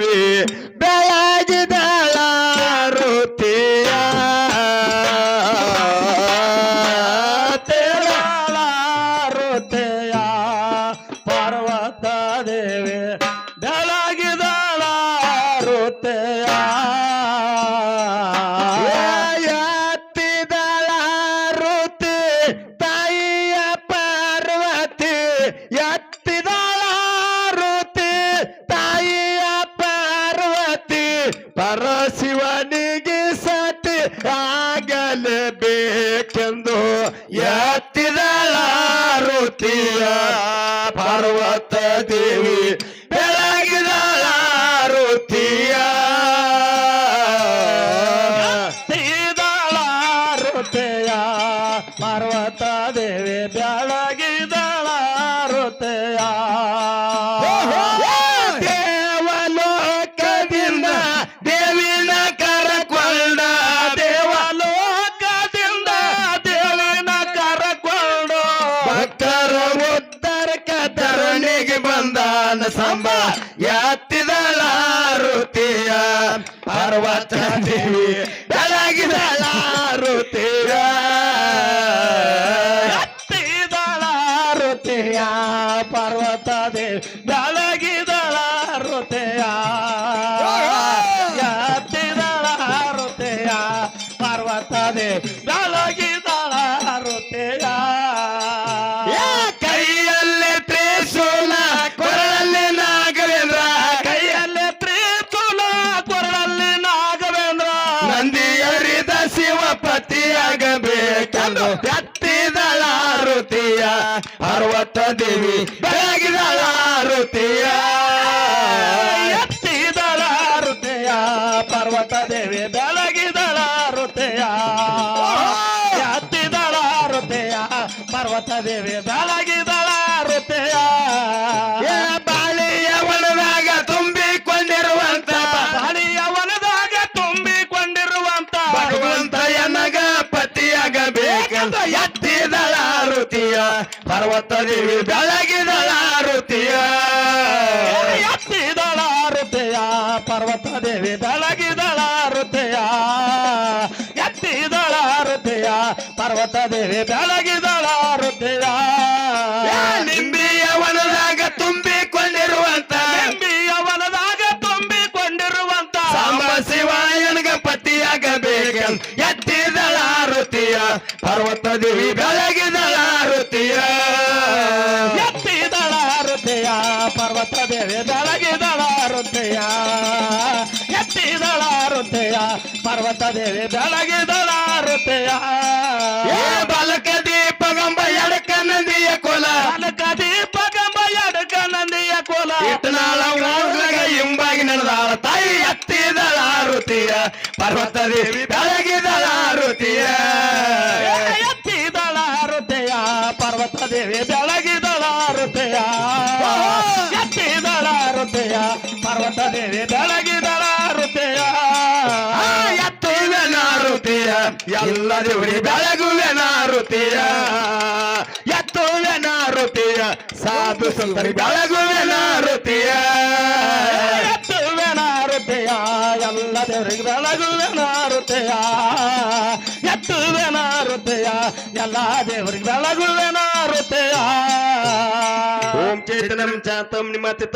ದೇವಿ ಪರಶಿವನಿಗೆ ಸತಿ ಆಗಲೇಬೇಕೆಂದು ಎತ್ತಿದಳ ಋತಿಯ ಪಾರ್ವತ ದೇವಿ ಬೆಳಗಿದಳಾರುತಿಯ ಋತಿಯ ತೀದಳ ಋತೆಯ ಪರ್ವತ ದೇವಿ ಬೆಳಗಿದಳ ಸಂಬ ಎತ್ತಿದಳ ಋತಿಯ ಪರ್ವತ ದೇವಿ ಬೆಳಗಿದಳ ಋತಿಯ ಎತ್ತಿದಳ ಋತೆಯ ಪರ್ವತ ದೇವಿ ಬೆಳಗಿದಳ ಶಿವಪತಿಯಾಗಬೇಕೆಂದು ಎತ್ತಿದಳ ಋತಿಯ, ಅರವತ್ತ ದೇವಿ ಬೆಳಗಿದಳ ಋತಿಯ. ಎತ್ತಿದಳ ಋತೆಯ, ಪರ್ವತ ದೇವಿ ಬೆಳಗಿದಳ ಎತ್ತಿದಳಾರುತಿಯ ಪರ್ವತ ದೇವಿ ಬೆಳಗಿದಳ ಪತಿಯಾಗಬೇಕೆಂದು ಎತ್ತಿದಳ ಋತಿಯ, ಪರ್ವತ ದೇವಿ ಬೆಳಗಿದಳ ಋತಿಯ. ಎತ್ತಿದಳ ಋತೆಯ, ಪರ್ವತ ದೇವಿ ಬೆಳಗಿದಳ ಋತೆಯ. ಎತ್ತಿದಳ ಋತೆಯ, ಪರ್ವತ ದೇವಿ ಬೆಳಗಿದಳ ಪರ್ವತ ದೇವಿ ಬೆಳಗಿದಳ ಋತಿಯ ಎತ್ತಿದಳ ಋತೆಯ ಪರ್ವತ ದೇವಿ ಬೆಳಗಿದಳ ಋತೆಯ ಎತ್ತಿದಳ ಋತೆಯ ಪರ್ವತ ದೇವಿ ಬೆಳಗಿದಳ ಏ ಬಲಕ ದೀಪಗಂಬ ಎಡಕ ನಂದಿಯ ಕೊಲ. ಬಲಕ ದೀಪಗಂಬ ಎಡಕ ನಂದಿಯ ಕೋಲ. ಇಟ್ಟನಾಳ ಹಿಂಬಾಗಿ ನಡೆದಾಳ ತಾಯಿ ಎತ್ತಿದಳ ಪರ್ವತ ದೇವಿ ಬೆಳಗಿದಳ ಋತೆಯ ಪರ್ವತ ದೇವಿ ಬೆಳಗಿದಳ ಋತೆಯ ಎತ್ತಿದಳ ಋತೆಯ ಪರ್ವತ ದೇವಿ ಬೆಳಗಿದಳ ಋತೆಯ ಆ ಎತ್ತುವೆ ನಾರುತಿಯ ಎಲ್ಲ ದೇವರಿ ಬೆಳಗುವೆ ನಾರುತಿಯ ಎತ್ತುವೆ ನಾರುತಿಯ ಸಾಧು ಸುಂದರಿ ಬೆಳಗುವೆ ನಾರುತಿಯ ಎತ್ತುವೆನ ಎಲ್ಲ ದೇವರಿಗೆ ಬೆಳಗುವೆನ ಋತೆಯ ಎತ್ತುವೆನ ಋತೆಯ ಎಲ್ಲ ದೇವರಿಗೆ ಬೆಳಗುವೆನ ಓಂ ಚೇತನಂ ಚಾತಂ ನಿಮತಿತ